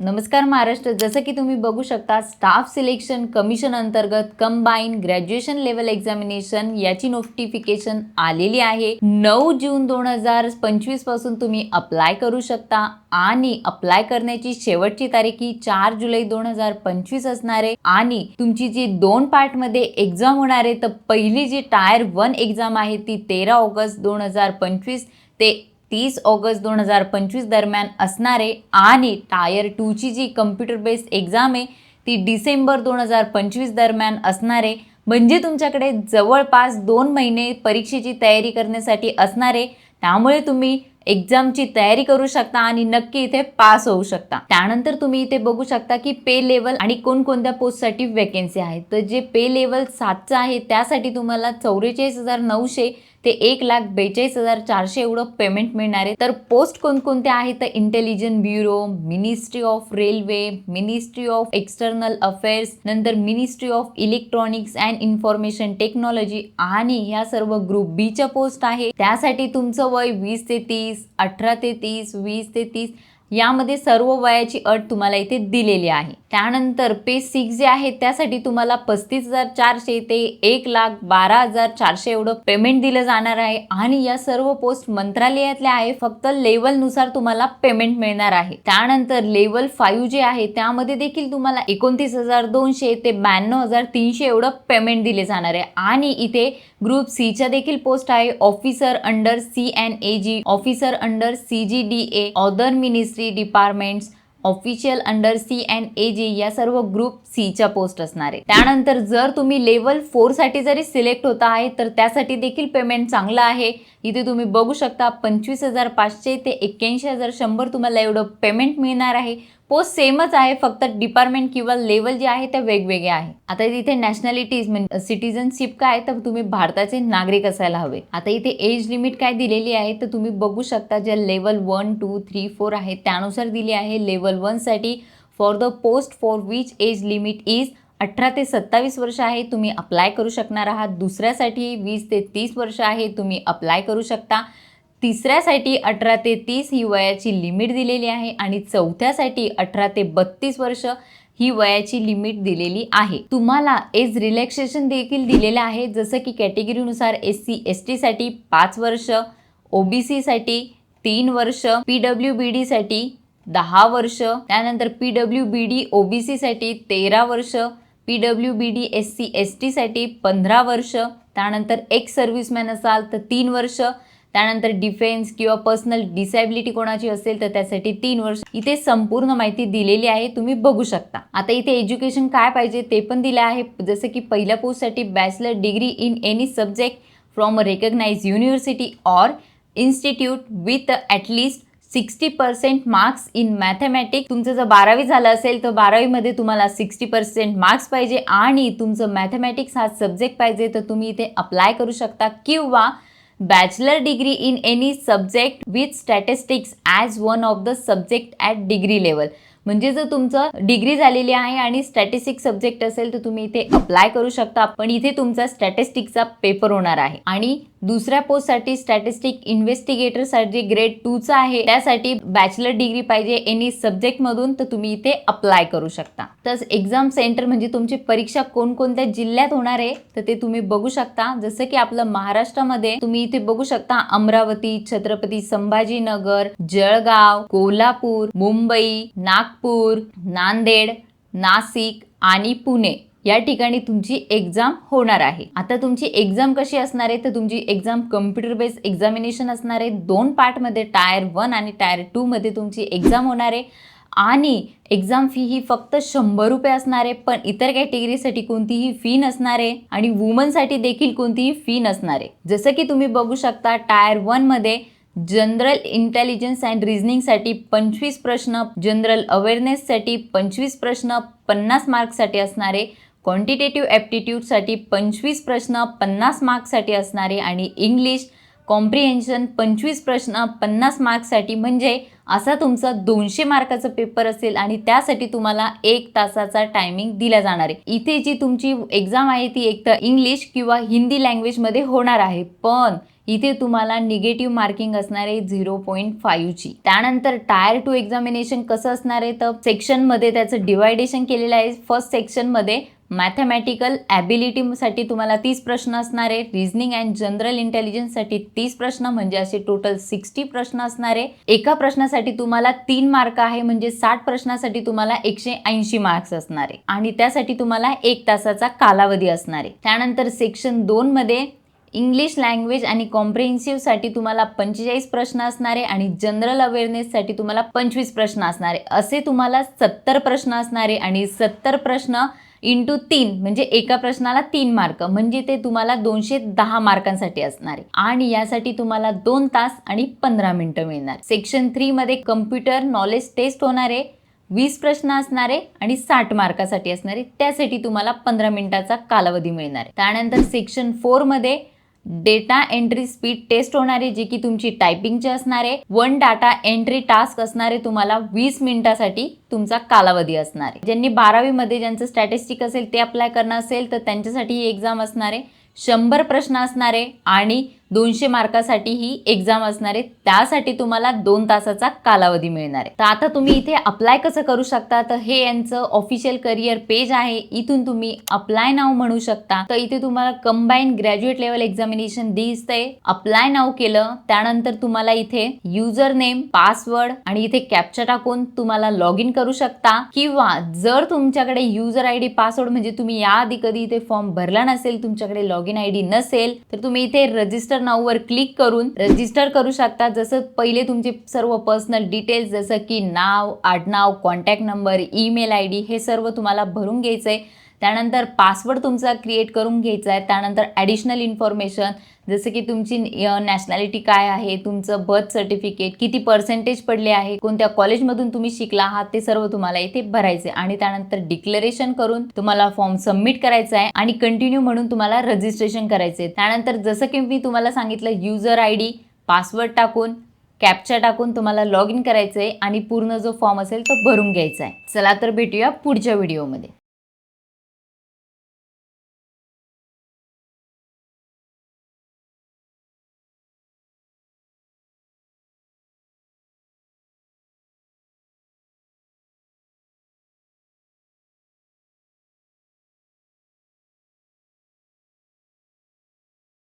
नमस्कार महाराष्ट्र. जसं की तुम्ही बघू शकता स्टाफ सिलेक्शन कमिशन अंतर्गत कंबाईन ग्रॅज्युएशन लेवल एक्झामिनेशन याची नोटिफिकेशन आलेली आहे. नऊ जून दोन हजार पंचवीसपासून तुम्ही अप्लाय करू शकता आणि अप्लाय करण्याची शेवटची तारीख ही चार जुलै दोन हजार पंचवीस असणार आहे. आणि तुमची जी दोन पार्टमध्ये एक्झाम होणार आहे तर पहिली जी टायर वन एक्झाम आहे ती तेरा ऑगस्ट दोन हजार पंचवीस ते तीस ऑगस्ट दोन हजार पंचवीस दरम्यान असणारे आणि टायर टूची जी कम्प्युटर बेस्ड एक्झाम आहे ती डिसेंबर दोन हजार पंचवीस दरम्यान असणारे म्हणजे तुमच्याकडे जवळपास दोन महिने परीक्षेची तयारी करण्यासाठी असणारे त्यामुळे तुम्ही एक्झामची तयारी करू शकता आणि नक्की इथे पास होऊ शकता. त्यानंतर तुम्ही इथे बघू शकता की पे लेवल आणि कोणकोणत्या पोस्टसाठी वेकेन्सी आहे तर जे पे लेवल सातचं आहे त्यासाठी तुम्हाला चौवेचाळीस हजार नऊशे ते एक लाख बेचाळीस हजार चारशे एवढं पेमेंट मिळणार आहे. तर पोस्ट कोणकोणत्या आहेत? तर intelligence bureau ministry of railway ministry of external affairs नंतर ministry of electronics and information technology आणि ह्या सर्व ग्रुप बीच्या पोस्ट आहे. त्यासाठी तुमचं वय वीस ते तीस अठरा ते तीस वीस ते तीस यामध्ये सर्व वयाची अट तुम्हाला इथे दिलेली आहे. त्यानंतर पे सिक्स जे आहे त्यासाठी तुम्हाला पस्तीस हजार चारशे ते एक लाख बारा हजार चारशे एवढं पेमेंट दिलं जाणार आहे. आणि या सर्व पोस्ट मंत्रालयातल्या आहे फक्त लेवलनुसार तुम्हाला पेमेंट मिळणार आहे. त्यानंतर लेवल फाईव्ह जे आहे त्यामध्ये देखील तुम्हाला एकोणतीस हजार दोनशे ते ब्याण्णव हजार तीनशे एवढं पेमेंट दिले जाणार आहे. आणि इथे ग्रुप सीच्या देखील पोस्ट आहे officer under C N A G officer under C G D A other ministry departments official under C and A G या सर्व ग्रुप सीच्या पोस्ट असणार. आहे त्यानंतर जर तुम्ही लेवल फोरसाठी जरी सिलेक्ट होता आहे तर त्यासाठी देखील पेमेंट चांगलं आहे. इथे तुम्ही बघू शकता पंचवीस हजार पाचशे ते एक्क्याऐंशी हजार शंभर तुम्हाला एवढं पेमेंट मिळणार आहे. पोस्ट सेमच आहे फक्त डिपार्टमेंट किंवा लेवल जे आहे ते वेगवेगळे आहे. आता तिथे नॅशनॅलिटीज म्हणजे सिटिझनशिप काय तर तुम्ही भारताचे नागरिक असायला हवे. आता इथे एज लिमिट काय दिलेली आहे तर तुम्ही बघू शकता ज्या level one two three four आहे त्यानुसार दिली आहे. Level वनसाठी for the post for which age limit is अठरा ते सत्तावीस वर्ष आहे तुम्ही अप्लाय करू शकणार आहात. दुसऱ्यासाठी वीस ते तीस वर्ष आहे तुम्ही अप्लाय करू शकता. तिसऱ्यासाठी अठरा ते तीस ही वयाची लिमिट दिलेली आहे आणि चौथ्यासाठी अठरा ते बत्तीस वर्ष ही वयाची लिमिट दिलेली आहे. तुम्हाला एज रिलॅक्सेशन देखील दिलेलं आहे. जसं की कॅटेगरीनुसार एस सी एस टीसाठी पाच वर्ष ओबीसीसाठी तीन वर्ष पी डब्ल्यू बी डीसाठी दहा वर्ष त्यानंतर पी डब्ल्यू बी डी ओबीसीसाठी तेरा वर्ष P W B D S C S टीसाठी पंधरा वर्ष त्यानंतर एक्स सर्व्हिसमॅन असाल तर तीन वर्ष त्यानंतर डिफेन्स किंवा पर्सनल डिसॅबिलिटी कोणाची असेल तर त्यासाठी तीन वर्ष इथे संपूर्ण माहिती दिलेली आहे तुम्ही बघू शकता. आता इथे एज्युकेशन काय पाहिजे ते पण दिलं आहे. जसं की पहिल्या पोस्टसाठी bachelor degree in any subject from a recognise university or institute with at least sixty percent marks in mathematics तुमचं जर बारावी झालं असेल तर बारावीमध्ये तुम्हाला सिक्स्टी पर्सेंट मार्क्स पाहिजे आणि तुमचं मॅथमॅटिक्स हा सब्जेक्ट पाहिजे तर तुम्ही इथे अप्लाय करू शकता. किंवा bachelor degree in any subject with statistics as one of the subject at degree level. म्हणजे जर तुमचं डिग्री झालेली आहे आणि स्टॅटिस्टिक सब्जेक्ट असेल तर तुम्ही इथे अप्लाय करू शकता. पण इथे तुमचा स्टॅटिस्टिकचा पेपर होणार आहे. आणि दुसऱ्या पोस्टसाठी स्टॅटिस्टिक इन्व्हेस्टिगेटरसाठी ग्रेड टूचा आहे त्यासाठी बॅचलर डिग्री पाहिजे एनी सब्जेक्टमधून तर तुम्ही इथे अप्लाय करू शकता. तर एक्झाम सेंटर म्हणजे तुमची परीक्षा कोणकोणत्या जिल्ह्यात होणार आहे तर ते तुम्ही बघू शकता. जसं की आपलं महाराष्ट्रामध्ये तुम्ही इथे बघू शकता अमरावती छत्रपती संभाजीनगर जळगाव कोल्हापूर मुंबई नागपूर नागपूर नांदेड नाशिक आणि पुणे या ठिकाणी तुमची एक्झाम होणार आहे. आता तुमची एक्झाम कशी असणार आहे? तर तुमची एक्झाम कम्प्युटर बेस्ड एक्झामिनेशन असणार आहे. दोन पार्टमध्ये टायर वन आणि टायर टूमध्ये तुमची एक्झाम होणार आहे. आणि एक्झाम फी ही फक्त शंभर रुपये असणार आहे पण इतर कॅटेगरीसाठी कोणतीही फी नसणार आहे आणि वुमनसाठी देखील कोणतीही फी नसणार आहे. जसं की तुम्ही बघू शकता टायर वनमध्ये जनरल इंटेलिजन्स अँड रिझनिंगसाठी पंचवीस प्रश्न जनरल अवेअरनेससाठी पंचवीस प्रश्न पन्नास मार्क्ससाठी असणारे क्वांटिटेटिव्ह ॲप्टिट्यूडसाठी पंचवीस प्रश्न पन्नास मार्क्ससाठी असणारे आणि इंग्लिश कॉम्प्रिहेन्शन पंचवीस प्रश्न पन्नास मार्क्ससाठी. म्हणजे असा तुमचा दोनशे मार्काचा पेपर असेल आणि त्यासाठी तुम्हाला एक तासाचा टायमिंग दिला जाणार आहे. इथे जी तुमची एक्झाम आहे ती एक तर इंग्लिश किंवा हिंदी लँग्वेजमध्ये होणार आहे. पण इथे तुम्हाला निगेटिव्ह मार्किंग असणार आहे झिरो पॉईंट फाईव्हची त्यानंतर टायर टू एक्झामिनेशन कसं असणार आहे? तर सेक्शनमध्ये त्याचं डिवायडेशन केलेलं आहे. फर्स्ट सेक्शनमध्ये मॅथमॅटिकल ॲबिलिटीसाठी तुम्हाला तीस प्रश्न असणार आहे. रिझनिंग अँड जनरल इंटेलिजन्ससाठी तीस प्रश्न म्हणजे असे टोटल सिक्स्टी प्रश्न असणार आहे. एका प्रश्नासाठी तुम्हाला तीन मार्क आहे म्हणजे साठ प्रश्नासाठी तुम्हाला एकशे ऐंशी मार्क्स असणार आहे. आणि त्यासाठी तुम्हाला एक तासाचा कालावधी असणार आहे. त्यानंतर सेक्शन दोनमध्ये इंग्लिश लँग्वेज आणि कॉम्प्रिहेन्सिव्हसाठी तुम्हाला पंचेचाळीस प्रश्न असणारे आणि जनरल अवेअरनेससाठी तुम्हाला पंचवीस प्रश्न असणारे. असे तुम्हाला सत्तर प्रश्न असणारे आणि सत्तर प्रश्न इंटू तीन म्हणजे एका प्रश्नाला तीन मार्क म्हणजे ते तुम्हाला दोनशे दहा मार्कांसाठी असणार. आहे आणि यासाठी तुम्हाला दोन तास आणि पंधरा मिनिटं मिळणार. सेक्शन थ्रीमध्ये कम्प्युटर नॉलेज टेस्ट होणार आहे वीस प्रश्न असणारे आणि साठ मार्कासाठी असणारे. त्यासाठी तुम्हाला पंधरा मिनिटाचा कालावधी मिळणार. आहे त्यानंतर सेक्शन फोरमध्ये डेटा एंट्री स्पीड टेस्ट होणार आहे जे की तुमची टायपिंगची असणार आहे वन डाटा एंट्री टास्क असणारे तुम्हाला वीस मिनिटासाठी तुमचा कालावधी असणार. आहे ज्यांनी बारावीमध्ये ज्यांचं स्टॅटिस्टिक असेल ते अप्लाय करणं असेल तर त्यांच्यासाठी ही एक्झाम असणार. आहे शंभर प्रश्न असणार आहे आणि दोनशे मार्कासाठी ही एक्झाम असणार आहे. त्यासाठी तुम्हाला दोन तासाचा कालावधी मिळणार आहे. तर आता तुम्ही इथे अप्लाय कसं करू शकता? तर हे यांचं ऑफिशियल करिअर पेज आहे. इथून तुम्ही अप्लाय नाव म्हणू शकता. तर इथे तुम्हाला कंबाईन ग्रॅज्युएट लेवल एक्झामिनेशन दिसतंय. अप्लाय नाव केलं. त्यानंतर तुम्हाला इथे युजर नेम पासवर्ड आणि इथे कॅप्चर टाकून तुम्हाला लॉग इन करू शकता. किंवा जर तुमच्याकडे युजर आय डी पासवर्ड म्हणजे तुम्ही याआधी कधी इथे फॉर्म भरला नसेल तुमच्याकडे लॉग इन आय डी नसेल तर तुम्ही इथे रजिस्टर नाववर क्लिक करून रजिस्टर करू शकता. जसं पहिले तुमचे सर्व पर्सनल डिटेल्स जसं की नाव आडनाव contact number email I D हे सर्व तुम्हाला भरून घ्यायचं आहे त्यानंतर पासवर्ड तुमचा क्रिएट करून घ्यायचा आहे. त्यानंतर ॲडिशनल इन्फॉर्मेशन जसं की तुमची नॅशनॅलिटी काय आहे तुमचं बर्थ सर्टिफिकेट किती पर्सेंटेज पडले आहे कोणत्या कॉलेजमधून तुम्ही शिकला आहात ते सर्व तुम्हाला इथे भरायचे. आणि त्यानंतर डिक्लेरेशन करून तुम्हाला फॉर्म सबमिट करायचा आहे आणि कंटिन्यू म्हणून तुम्हाला रजिस्ट्रेशन करायचे. त्यानंतर जसं की मी तुम्हाला सांगितलं युजर आय डी पासवर्ड टाकून कॅप्चा टाकून तुम्हाला लॉग इन करायचं आहे आणि पूर्ण जो फॉर्म असेल तो भरून घ्यायचा आहे. चला तर भेटूया पुढच्या व्हिडिओमध्ये